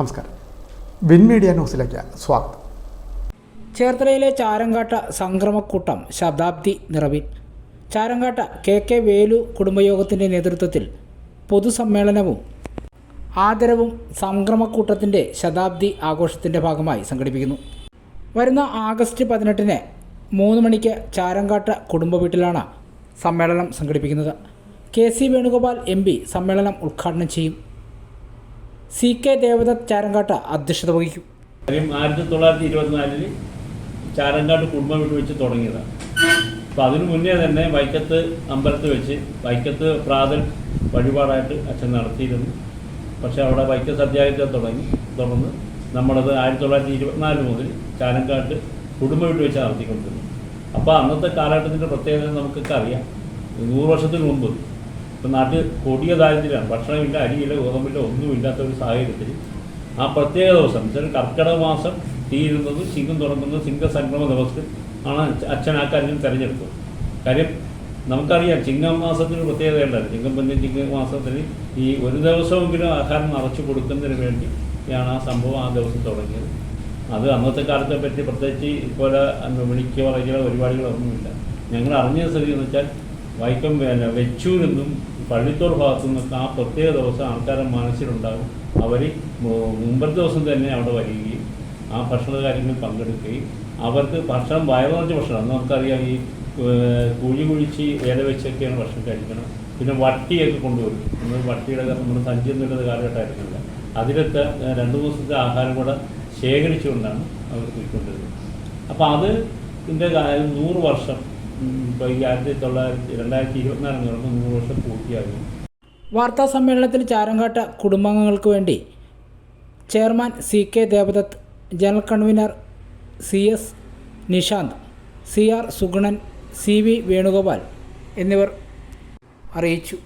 നമസ്കാരം. Win media ന്യൂസിലേക്ക് സ്വാഗതം. ചേർത്തലയിലെ ചാരങ്കാട്ട സംക്രമക്കൂട്ടം ശതാബ്ദി നിറവിൽ. ചാരങ്കാട്ട കെ കെ വേലു കുടുംബയോഗത്തിന്റെ നേതൃത്വത്തിൽ പൊതുസമ്മേളനവും ആദരവും സംക്രമക്കൂട്ടത്തിന്റെ ശതാബ്ദി ആഘോഷത്തിന്റെ ഭാഗമായി സംഘടിപ്പിക്കുന്നു. വരുന്ന ആഗസ്റ്റ് പതിനെട്ടിന് മൂന്ന് മണിക്ക് ചാരങ്കാട്ട കുടുംബ വീട്ടിലാണ് സമ്മേളനം സംഘടിപ്പിക്കുന്നത്. കെ സി വേണുഗോപാൽ എം സമ്മേളനം ഉദ്ഘാടനം ചെയ്യും. സി കെ ദേവദത്ത് ചാരങ്കാട്ട അധ്യക്ഷത വഹിക്കും. ആയിരത്തി തൊള്ളായിരത്തി ഇരുപത്തിനാലിൽ ചാരങ്കാട്ട് കുടുംബം വീട് വെച്ച് തുടങ്ങിയതാണ്. അപ്പോൾ അതിനു മുന്നേ തന്നെ വൈക്കത്ത് അമ്പലത്തിൽ വെച്ച് വൈക്കത്ത് പ്രാതൽ വഴിപാടായിട്ട് അച്ഛൻ നടത്തിയിരുന്നു. പക്ഷേ അവിടെ വൈക്കത്ത് സത്യാഗ്രഹം തുടങ്ങി തുടർന്ന് നമ്മളത് ആയിരത്തി തൊള്ളായിരത്തി ഇരുപത്തിനാല് മുതൽ ചാരങ്കാട്ട് കുടുംബ വീട് വെച്ച് നടത്തിക്കൊണ്ടിരുന്നു. അപ്പോൾ അന്നത്തെ കാലഘട്ടത്തിന്റെ പ്രത്യേകത നമുക്കൊക്കെ അറിയാം. നൂറ് വർഷത്തിന് മുമ്പ് ഇപ്പം നാട്ടിൽ കൊടിയ ദാരിദ്ര്യമാണ് ഭക്ഷണമില്ല അരിയില്ല ഗോതമ്പില്ല ഒന്നുമില്ലാത്ത ഒരു സാഹചര്യത്തിൽ ആ പ്രത്യേക ദിവസം ചില കർക്കിടക മാസം തീരുന്നത് ചിങ്ങം തുടങ്ങുന്നത് ചിങ്ങസംക്രമ ദിവസത്തിൽ ആണ് അച്ഛൻ ആ കാര്യം തിരഞ്ഞെടുത്തത്. കാര്യം നമുക്കറിയാം ചിങ്ങം മാസത്തിന് പ്രത്യേകത ഉണ്ടായിരുന്നു ചിങ്ങം പന്തി ചിങ്ങ മാസത്തിൽ ഈ ഒരു ദിവസമെങ്കിലും ആഹാരം നിറച്ചു കൊടുക്കുന്നതിന് വേണ്ടിയാണ് ആ സംഭവം ആ ദിവസം തുടങ്ങിയത്. അത് അന്നത്തെ കാലത്തെ പറ്റി പ്രത്യേകിച്ച് ഇതുപോലെ വിളിക്കുക പറയുക പരിപാടികളൊന്നുമില്ല ഞങ്ങൾ അറിഞ്ഞ സ്ഥിതി എന്ന് വെച്ചാൽ വൈക്കം പിന്നെ വെച്ചൂരിൽ പള്ളിത്തോർ ഭാഗത്തു നിന്നൊക്കെ ആ പ്രത്യേക ദിവസം ആൾക്കാരെ മനസ്സിലുണ്ടാകും അവർ മുമ്പത്തെ ദിവസം തന്നെ അവിടെ വരികയും ആ ഭക്ഷണ കാര്യങ്ങളിൽ പങ്കെടുക്കുകയും. അവർക്ക് ഭക്ഷണം വയറുറച്ച ഭക്ഷണം നമുക്കറിയാം ഈ കുഴി കുഴിച്ച് ഇല വെച്ചൊക്കെയാണ് ഭക്ഷണം കഴിക്കണം. പിന്നെ വട്ടിയൊക്കെ കൊണ്ടുവരും. നമ്മൾ വട്ടിയുടെ നമ്മൾ സഞ്ചി എന്നുള്ളത് കാലഘട്ടമായിരുന്നില്ല. അതിലൊക്കെ രണ്ടു ദിവസത്തെ ആഹാരം കൂടെ ശേഖരിച്ചുകൊണ്ടാണ് അവർ പോയിക്കൊണ്ടിരുന്നത്. അപ്പോൾ അത് ഇതിന്റെ നൂറ് വർഷം ഇപ്പോൾ ഈ ആയിരത്തി തൊള്ളായിരത്തി രണ്ടായിരത്തി ഇരുപത്തിനാല് പറയുമ്പോൾ നൂറ് വർഷം പൂർത്തിയാകും വാർത്താ സമ്മേളനത്തിൽ ചാരങ്കാട്ട കുടുംബാംഗങ്ങൾക്ക് വേണ്ടി chairman C K Devadath general convener C S Nishanth C R Sugunan C V Venugopal എന്നിവർ അറിയിച്ചു.